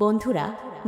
বন্ধুরা,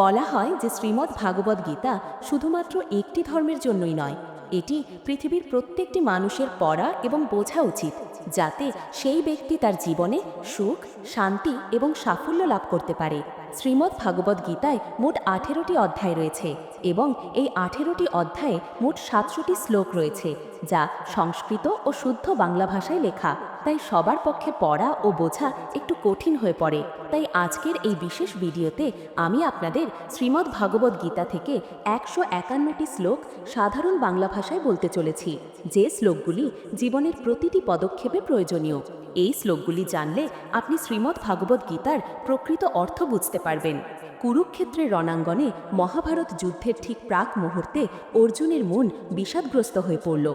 বলা হয় যে শ্রীমদ্ ভাগবত গীতা শুধুমাত্র একটি ধর্মের জন্যই নয়, এটি পৃথিবীর প্রত্যেকটি মানুষের পড়া এবং বোঝা উচিত, যাতে সেই ব্যক্তি তার জীবনে সুখ, শান্তি এবং সাফল্য লাভ করতে পারে। শ্রীমদ্ ভাগবত গীতায় মোট আঠেরোটি অধ্যায় রয়েছে এবং এই আঠেরোটি অধ্যায়ে মোট সাতশোটি শ্লোক রয়েছে, যা সংস্কৃত ও শুদ্ধ বাংলা ভাষায় লেখা। তাই সবার পক্ষে পড়া ও বোঝা একটু কঠিন হয়ে পড়ে। তাই আজকের এই বিশেষ ভিডিওতে আমি আপনাদের শ্রীমদ্ ভাগবত গীতা থেকে একশো একান্নটি শ্লোক সাধারণ বাংলা ভাষায় বলতে চলেছি। যে শ্লোকগুলি জীবনের প্রতিটি পদক্ষেপে প্রয়োজনীয়, এই শ্লোকগুলি জানলে আপনি শ্রীমদ্ ভাগবত গীতার প্রকৃত অর্থ বুঝতে পারবেন। কুরুক্ষেত্রের রণাঙ্গনে মহাভারত যুদ্ধের ঠিক প্রাক মুহূর্তে অর্জুনের মন বিষাদগ্রস্ত হয়ে পড়ল,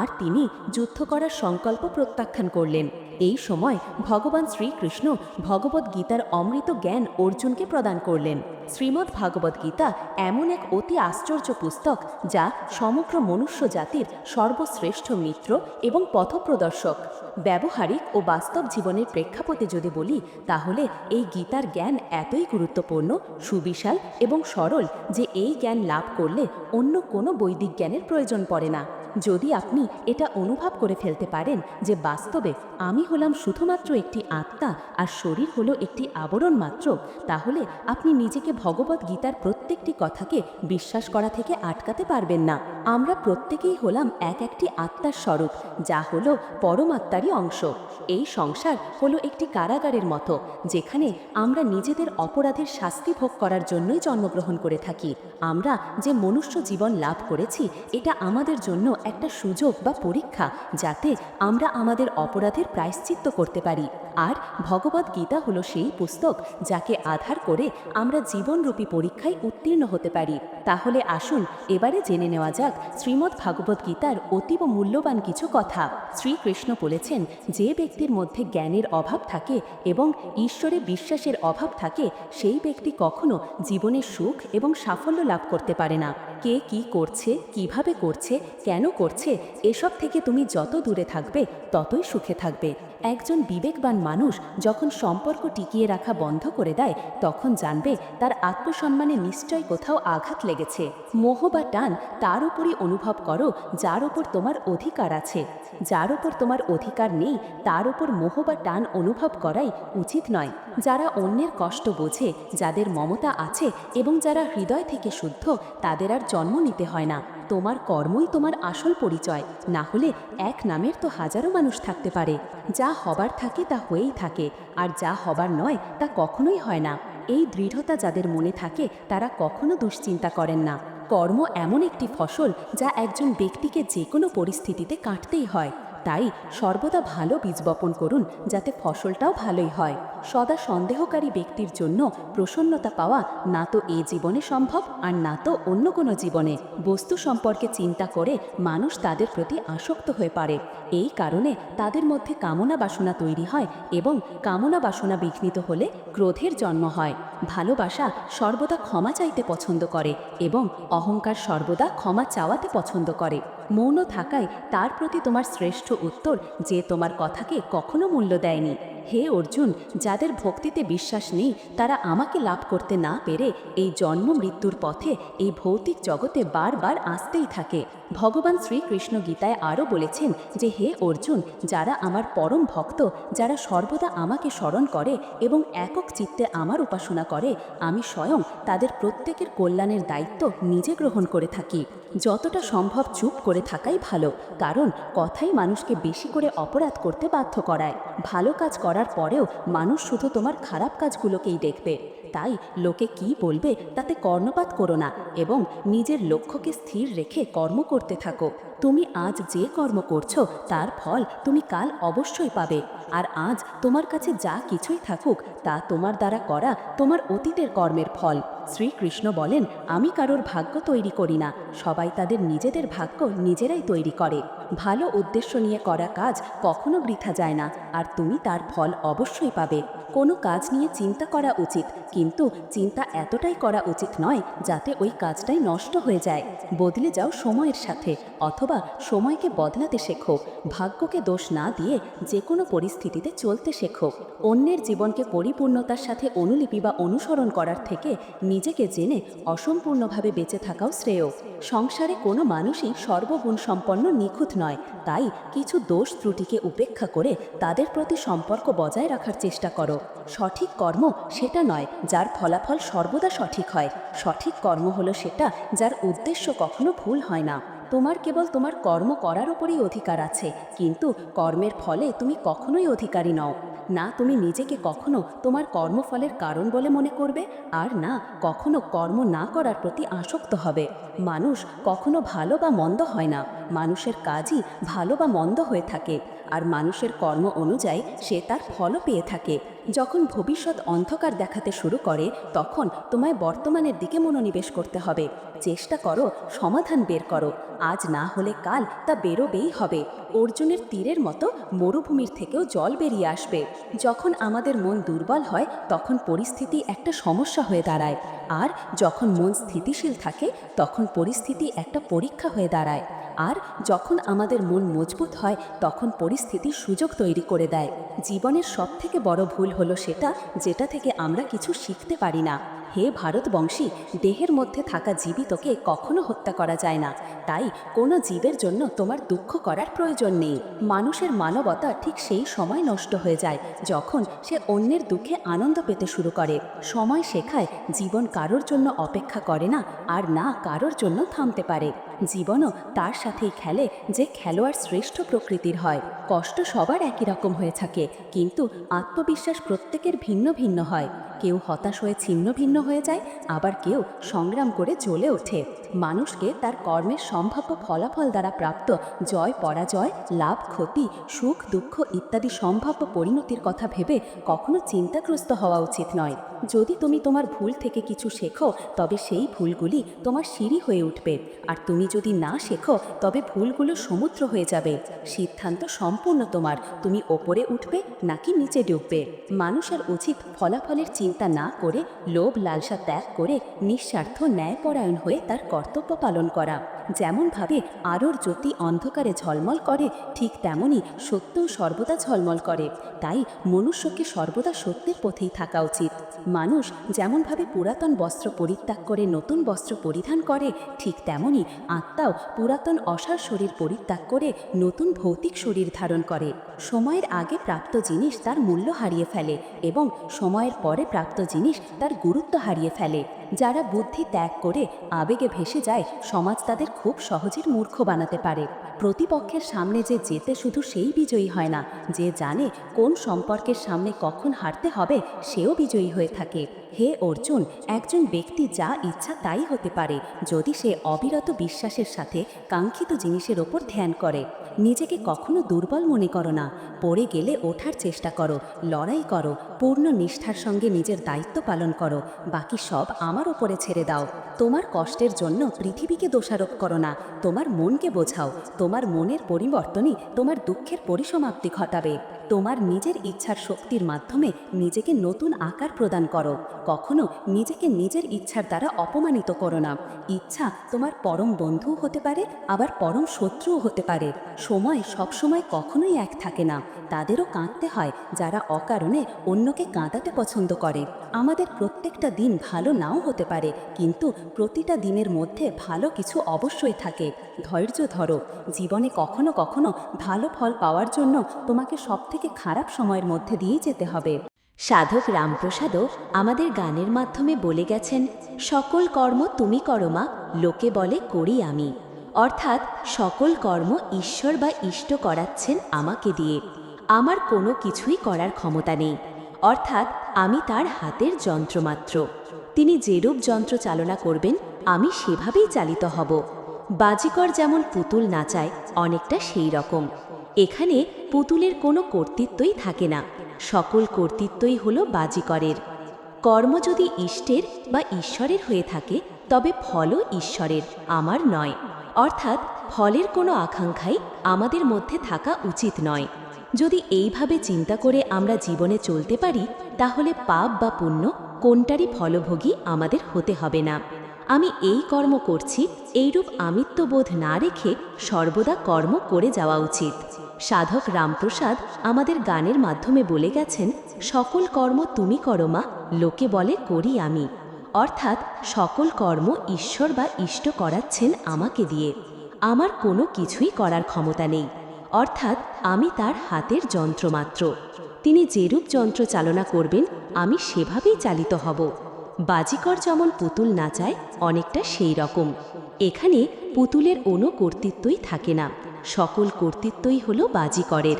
আর তিনি যুদ্ধ করার সংকল্প প্রত্যাখ্যান করলেন। এই সময় ভগবান শ্রীকৃষ্ণ ভগবত গীতার অমৃত জ্ঞান অর্জুনকে প্রদান করলেন। শ্রীমদ্ ভাগবত গীতা এমন এক অতি আশ্চর্য পুস্তক যা সমগ্র মনুষ্য জাতির সর্বশ্রেষ্ঠ মিত্র এবং পথপ্রদর্শক। ব্যবহারিক ও বাস্তব জীবনের প্রেক্ষাপটে যদি বলি, তাহলে এই গীতার জ্ঞান এতই গুরুত্বপূর্ণ, সুবিশাল এবং সরল যে এই জ্ঞান লাভ করলে অন্য কোনো বৈদিক জ্ঞানের প্রয়োজন পড়ে না। যদি আপনি এটা অনুভব করে ফেলতে পারেন যে বাস্তবে আমি হলাম শুধুমাত্র একটি আত্মা আর শরীর হলো একটি আবরণ মাত্র, তাহলে আপনি নিজেকে ভগবত গীতার প্রত্যেকটি কথাকে বিশ্বাস করা থেকে আটকাতে পারবেন না। আমরা প্রত্যেকেই হলাম এক একটি আত্মার স্বরূপ, যা হলো পরমাত্মারই অংশ। এই সংসার হলো একটি কারাগারের মতো, যেখানে আমরা নিজেদের অপরাধের শাস্তি ভোগ করার জন্যই জন্মগ্রহণ করে থাকি। আমরা যে মনুষ্য জীবন লাভ করেছি, এটা আমাদের জন্য একটা সুযোগ বা পরীক্ষা যাতে আমরা আমাদের অপরাধের প্রায়শ্চিত্ত করতে পারি। আর ভগবত গীতা হলো সেই পুস্তক যাকে আধার করে আমরা জীবনরূপী পরীক্ষায় উত্তীর্ণ হতে পারি। তাহলে আসুন এবারে জেনে নেওয়া যাক শ্রীমদ্ ভাগবত গীতার অতীব মূল্যবান কিছু কথা। শ্রীকৃষ্ণ বলেছেন, যে ব্যক্তির মধ্যে জ্ঞানের অভাব থাকে এবং ঈশ্বরে বিশ্বাসের অভাব থাকে, সেই ব্যক্তি কখনো জীবনে সুখ এবং সাফল্য লাভ করতে পারে না। কে কি করছে, কীভাবে করছে, কেন করছে, এসব থেকে তুমি যত দূরে থাকবে, ততই সুখে থাকবে। একজন বিবেকবান মানুষ যখন সম্পর্ক টিকিয়ে রাখা বন্ধ করে দেয়, তখন জানবে তার আত্মসম্মানে নিশ্চয় কোথাও আঘাত লেগেছে। মোহ বা টান তার উপরই অনুভব করো, যার ওপর তোমার অধিকার আছে। যার ওপর তোমার অধিকার নেই, তার ওপর মোহ বা টান অনুভব করাই উচিত নয়। যারা অন্যের কষ্ট বোঝে, যাদের মমতা আছে এবং যারা হৃদয় থেকে শুদ্ধ, তাদের আর জন্ম নিতে হয় না। তোমার কর্মই তোমার আসল পরিচয়। না হলে এক নামের তো হাজারো মানুষ থাকতে পারে। যা হবার থাকে তা হয়েই থাকে, আর যা হবার নয় তা কখনোই হয় না। এই দৃঢ়তা যাদের মনে থাকে, তারা কখনো দুশ্চিন্তা করেন না। কর্ম এমন একটি ফসল যা একজন ব্যক্তিকে যে কোনো পরিস্থিতিতে কাটতেই হয়। তাই সর্বদা ভালো বীজ বপন করুন যাতে ফসলটাও ভালোই হয়। সদা সন্দেহকারী ব্যক্তির জন্য প্রসন্নতা পাওয়া না তো এ জীবনে সম্ভব আর না তো অন্য কোনো জীবনে। বস্তু সম্পর্কে চিন্তা করে মানুষ তাদের প্রতি আসক্ত হয়ে পারে এই কারণে তাদের মধ্যে কামনা বাসনা তৈরি হয় এবং কামনা বাসনা বিঘ্নিত হলে ক্রোধের জন্ম হয়। ভালোবাসা সর্বদা ক্ষমা চাইতে পছন্দ করে এবং অহংকার সর্বদা ক্ষমা চাওয়াতে পছন্দ করে। মৌন থাকায় তার প্রতি তোমার শ্রেষ্ঠ উত্তর যে তোমার কথাকে কখনো মূল্য দেয়নি। হে অর্জুন, যাদের ভক্তিতে বিশ্বাস নেই, তারা আমাকে লাভ করতে না পেরে এই জন্ম মৃত্যুর পথে এই ভৌতিক জগতে বারবার আসতেই থাকে। ভগবান শ্রীকৃষ্ণ গীতায় আরও বলেছেন যে, হে অর্জুন, যারা আমার পরম ভক্ত, যারা সর্বদা আমাকে স্মরণ করে এবং একক চিত্তে আমার উপাসনা করে, আমি স্বয়ং তাদের প্রত্যেকের কল্যাণের দায়িত্ব নিজে গ্রহণ করে থাকি। যতটা সম্ভব চুপ করে থাকাই ভালো, কারণ কথাই মানুষকে বেশি করে অপরাধ করতে বাধ্য করায়। ভালো কাজ করার পরেও মানুষ শুধু তোমার খারাপ কাজগুলোকেই দেখবে। তাই লোকে কি বলবে তাতে কর্ণপাত করো না এবং নিজের লক্ষ্যকে স্থির রেখে কর্ম করতে থাকো। তুমি আজ যে কর্ম করছ, তার ফল তুমি কাল অবশ্যই পাবে। আর আজ তোমার কাছে যা কিছুই থাকুক, তা তোমার দ্বারা করা তোমার অতীতের কর্মের ফল। শ্রীকৃষ্ণ বলেন, আমি কারোর ভাগ্য তৈরি করি না। সবাই তাদের নিজেদের ভাগ্য নিজেরাই তৈরি করে। ভালো উদ্দেশ্য নিয়ে করা কাজ কখনো বৃথা যায় না। আর তুমি তার ফল অবশ্যই পাবে। কোনো কাজ নিয়ে চিন্তা করা উচিত, কিন্তু চিন্তা এতটাই করা উচিত নয় যাতে ওই কাজটাই নষ্ট হয়ে যায়। বদলে যাও সময়ের সাথে, অথবা সময়কে বদলাতে শেখো, ভাগ্যকে দোষ না দিয়ে যে কোনো পরিস্থিতিতে চলতে শেখো। অন্যের জীবনকে পরিপূর্ণতার সাথে অনুলিপি বা অনুসরণ করার থেকে নিজেকে জেনে অসম্পূর্ণভাবে বেঁচে থাকাও শ্রেয়। সংসারে কোনো মানুষই সর্বগুণ সম্পন্ন নিখুঁত নয়, তাই কিছু দোষ ত্রুটিকে উপেক্ষা করে তাদের প্রতি সম্পর্ক বজায় রাখার চেষ্টা করো। সঠিক কর্ম সেটা নয়, যার ফলাফল সর্বদা সঠিক হয়। সঠিক কর্ম হলো সেটা যার উদ্দেশ্য কখনো ভুল হয় না। তোমার কেবল তোমার কর্ম করার উপরই অধিকার আছে, কিন্তু কর্মের ফলে তুমি কখনোই অধিকারী নও। না, তুমি নিজেকে কখনো তোমার কর্মফলের কারণ বলে মনে করবে, আর না, কখনো কর্ম না করার প্রতি আসক্ত হবে। মানুষ কখনো ভালো বা মন্দ হয় না। মানুষের কাজই ভালো বা মন্দ হয়ে থাকে, আর মানুষের কর্ম অনুযায়ী সে তার ফলও পেয়ে থাকে। যখন ভবিষ্যৎ অন্ধকার দেখাতে শুরু করে, তখন তোমায় বর্তমানের দিকে মনোনিবেশ করতে হবে। চেষ্টা করো, সমাধান বের করো। আজ না হলে কাল তা বেরোবেই হবে। অর্জুনের তীরের মতো মরুভূমির থেকেও জল বেরিয়ে আসবে। যখন আমাদের মন দুর্বল হয়, তখন পরিস্থিতি একটা সমস্যা হয়ে দাঁড়ায়। আর যখন মন স্থিতিশীল থাকে, তখন পরিস্থিতি একটা পরীক্ষা হয়ে দাঁড়ায়। আর যখন আমাদের মন মজবুত হয়, তখন পরিস্থিতি সুযোগ তৈরি করে দেয়। জীবনের সবথেকে বড় ভুল হলো সেটা, যেটা থেকে আমরা কিছু শিখতে পারি না। হে ভারতবংশী, দেহের মধ্যে থাকা জীবিতকে কখনো হত্যা করা যায় না। তাই কোনো জীবের জন্য তোমার দুঃখ করার প্রয়োজন নেই। মানুষের মানবতা ঠিক সেই সময় নষ্ট হয়ে যায়, যখন সে অন্যের দুঃখে আনন্দ পেতে শুরু করে। সময় শেখায় জীবন কারোর জন্য অপেক্ষা করে না, আর না কারোর জন্য থামতে পারে। জীবনও তার সাথেই খেলে যে খেলোয়াড় শ্রেষ্ঠ প্রকৃতির হয়। কষ্ট সবার একই রকম হয়ে থাকে, কিন্তু আত্মবিশ্বাস প্রত্যেকের ভিন্ন ভিন্ন হয়। কেউ হতাশ হয়ে ছিন্ন ভিন্ন হয়ে যায়, আবার কেউ সংগ্রাম করে জ্বলে ওঠে। মানুষকে তার কর্মের সম্ভাব্য ফলাফল দ্বারা প্রাপ্ত জয়, পরাজয়, লাভ, ক্ষতি, সুখ, দুঃখ ইত্যাদি সম্ভাব্য পরিণতির কথা ভেবে কখনো চিন্তাগ্রস্ত হওয়া উচিত নয়। যদি তুমি তোমার ভুল থেকে কিছু শেখো, তবে সেই ভুলগুলি তোমার সিঁড়ি হয়ে উঠবে। আর তুমি যদি না শেখো, তবে ভুলগুলো সমুদ্র হয়ে যাবে। সিদ্ধান্ত সম্পূর্ণ তোমার। তুমি ওপরে উঠবে নাকি নিচে ডুববে। মানুষের উচিত ফলাফলের চিন্তা না করে লোভ, লালসা ত্যাগ করে নিঃস্বার্থ ন্যায়পরায়ণ হয়ে তার কর্তব্য পালন করা। যেমনভাবে আলোর জ্যোতি অন্ধকারে ঝলমল করে, ঠিক তেমনই সত্যও সর্বদা ঝলমল করে। তাই মনুষ্যকে সর্বদা সত্যের পথেই থাকা উচিত। মানুষ যেমনভাবে পুরাতন বস্ত্র পরিত্যাগ করে, নতুন বস্ত্র পরিধান করে, ঠিক তেমনই আত্মাও পুরাতন অসার শরীর পরিত্যাগ করে নতুন ভৌতিক শরীর ধারণ করে। সময়ের আগে প্রাপ্ত জিনিস তার মূল্য হারিয়ে ফেলে এবং সময়ের পরে প্রাপ্ত জিনিস তার গুরুত্ব হারিয়ে ফেলে। যারা বুদ্ধি ত্যাগ করে আবেগে ভেসে যায়, সমাজ তাদের খুব সহজের মূর্খ বানাতে পারে। প্রতিপক্ষের সামনে যে যেতে শুধু সেই বিজয়ী হয় না, যে জানে কোন সম্পর্কের সামনে কখন হারতে হবে, সেও বিজয়ী হয়ে থাকে। হে অর্জুন, একজন ব্যক্তি যা ইচ্ছা তাই হতে পারে, যদি সে অবিরত বিশ্বাসের সাথে কাঙ্ক্ষিত জিনিসের ওপর ধ্যান করে। নিজেকে কখনো দুর্বল মনে করো না, পড়ে গেলে ওঠার চেষ্টা করো, লড়াই করো, পূর্ণ নিষ্ঠার সঙ্গে নিজের দায়িত্ব পালন করো, বাকি সব ওপরে ছেড়ে দাও। তোমার কষ্টের জন্য পৃথিবীকে দোষারোপ করো না। তোমার মনকে বোঝাও। তোমার মনের পরিবর্তনই তোমার দুঃখের পরিসমাপ্তি ঘটাবে। তোমার নিজের ইচ্ছার শক্তির মাধ্যমে নিজেকে নতুন আকার প্রদান করো। কখনো নিজেকে নিজের ইচ্ছার দ্বারা অপমানিত করো না। ইচ্ছা তোমার পরম বন্ধুও হতে পারে, আবার পরম শত্রুও হতে পারে। সময় সবসময় কখনোই এক থাকে না। তাদেরও কাঁদতে হয়, যারা অকারণে অন্যকে কাঁদাতে পছন্দ করে। আমাদের প্রত্যেকটা দিন ভালো নাও হতে পারে, কিন্তু প্রতিটা দিনের মধ্যে ভালো কিছু অবশ্যই থাকে। ধৈর্য ধরো, জীবনে কখনো কখনো ভালো ফল পাওয়ার জন্য তোমাকে সবথেকে খারাপ সময়ের মধ্যে দিয়েই যেতে হবে। সাধক রামপ্রসাদও আমাদের গানের মাধ্যমে বলে গেছেন, সকল কর্ম তুমি করো মা, লোকে বলে করি আমি। অর্থাৎ, সকল কর্ম ঈশ্বর বা ইষ্ট করাচ্ছেন আমাকে দিয়ে। আমার কোনো কিছুই করার ক্ষমতা নেই। অর্থাৎ, আমি তার হাতের যন্ত্রমাত্র। তিনি যেরূপ যন্ত্র চালনা করবেন, আমি সেভাবেই চালিত হব। বাজিকর যেমন পুতুল নাচায়, অনেকটা সেই রকম। এখানে পুতুলের কোনো কর্তৃত্বই থাকে না। সকল কর্তৃত্বই হলো বাজিকরের। কর্ম যদি ইষ্টের বা ঈশ্বরের হয়ে থাকে, তবে ফলও ঈশ্বরের, আমার নয়। অর্থাৎ, ফলের কোনো আকাঙ্ক্ষাই আমাদের মধ্যে থাকা উচিত নয়। যদি এইভাবে চিন্তা করে আমরা জীবনে চলতে পারি, তাহলে পাপ বা পুণ্য কোনটারই ফলভোগী আমাদের হতে হবে না। আমি এই কর্ম করছি, এইরূপ আমিত্ববোধ না রেখে সর্বদা কর্ম করে যাওয়া উচিত। সাধক রামপ্রসাদ আমাদের গানের মাধ্যমে বলে গেছেন, সকল কর্ম তুমি করো মা, লোকে বলে করি আমি। অর্থাৎ সকল কর্ম ঈশ্বর বা ইষ্ট করাচ্ছেন আমাকে দিয়ে। আমার কোনো কিছুই করার ক্ষমতা নেই। অর্থাৎ আমি তার হাতের যন্ত্রমাত্র। তিনি যেরূপ যন্ত্র চালনা করবেন, আমি সেভাবেই চালিত হব। বাজিকর যেমন পুতুল নাচায়, অনেকটা সেই রকম। এখানে পুতুলের কোনো কর্তৃত্বই থাকে না, সকল কর্তৃত্বই হল বাজিকরের।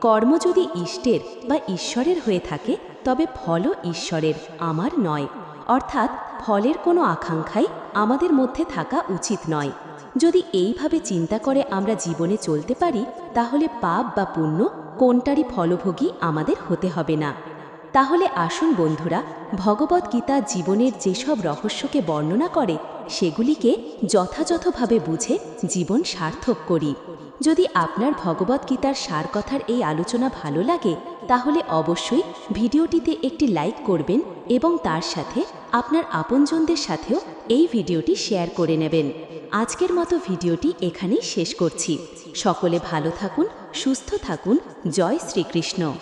কর্ম যদি ইষ্টের বা ঈশ্বরের হয়ে থাকে, তবে ফলও ঈশ্বরের, আমার নয়। অর্থাৎ ফলের কোনো আকাঙ্ক্ষাই আমাদের মধ্যে থাকা উচিত নয়। যদি এইভাবে চিন্তা করে আমরা জীবনে চলতে পারি, তাহলে পাপ বা পুণ্য কোনটারই ফলভোগী আমাদের হতে হবে না। তাহলে আসুন বন্ধুরা, ভগবত গীতা জীবনের যেসব রহস্যকে বর্ণনা করে, সেগুলিকে যথাযথভাবে বুঝে জীবন সার্থক করি। যদি আপনার ভগবত গীতার সার কথার এই আলোচনা ভালো লাগে, তাহলে অবশ্যই ভিডিওটিতে একটি লাইক করবেন এবং তার সাথে আপনার আপনজনদের সাথেও এই ভিডিওটি শেয়ার করে নেবেন। আজকের মতো ভিডিওটি এখানেই শেষ করছি। সকলে ভালো থাকুন সুস্থ থাকুন। জয় শ্রীকৃষ্ণ।